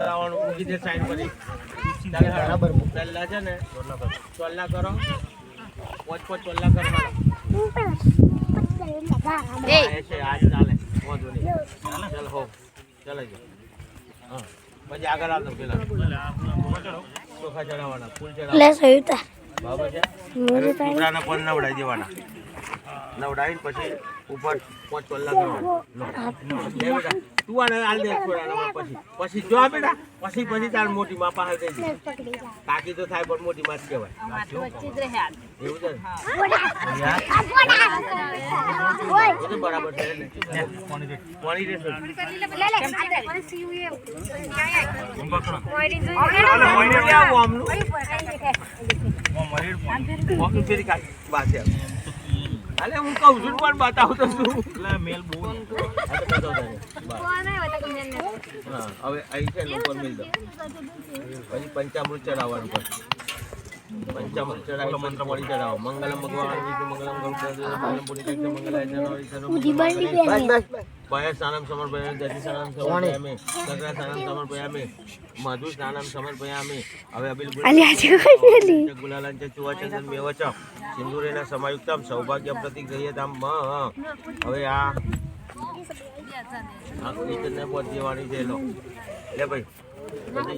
લાવવાનું મૂકી દે સાઈડ પર બરાબર પહેલા છે ને ચોલ્લા કરો. પોચ પોચ ચોલ્લા કરવાના એ. છે આજ ચાલે. વાંધો નહીં ચાલ હો. ચાલે છે. હા. પછી આગળ આવતો પેલા. ચોખા ચડાવવાના ફૂલ ચડાવવાના. લે છે. હવે પણ નવડાવી દેવાના. નવડાવીને પછી ઉપર પોચ કલાક લે. બેટા તું આને હાલ દે પછી. પછી જો બેટા પછી પછી તાર મોટી માં હાલ જઈ દે કાકી તો થાય પણ મોટી માસ કહેવાય. એવું છે બરાબર છે પાણી પાણી અલે હું કહું છું પણ બતાવું તો શું? મેલ બહુ હા તો બતાવો તારે. હા હવે અહીં છે ઉપર મિલ દો પછી પંચામૃત ચડાવવાનું પર સમાયુક્તમ સૌભાગ્ય પ્રતિક ગયતામ હવે આ દેવાની છે લો. લે ભાઈ. બધી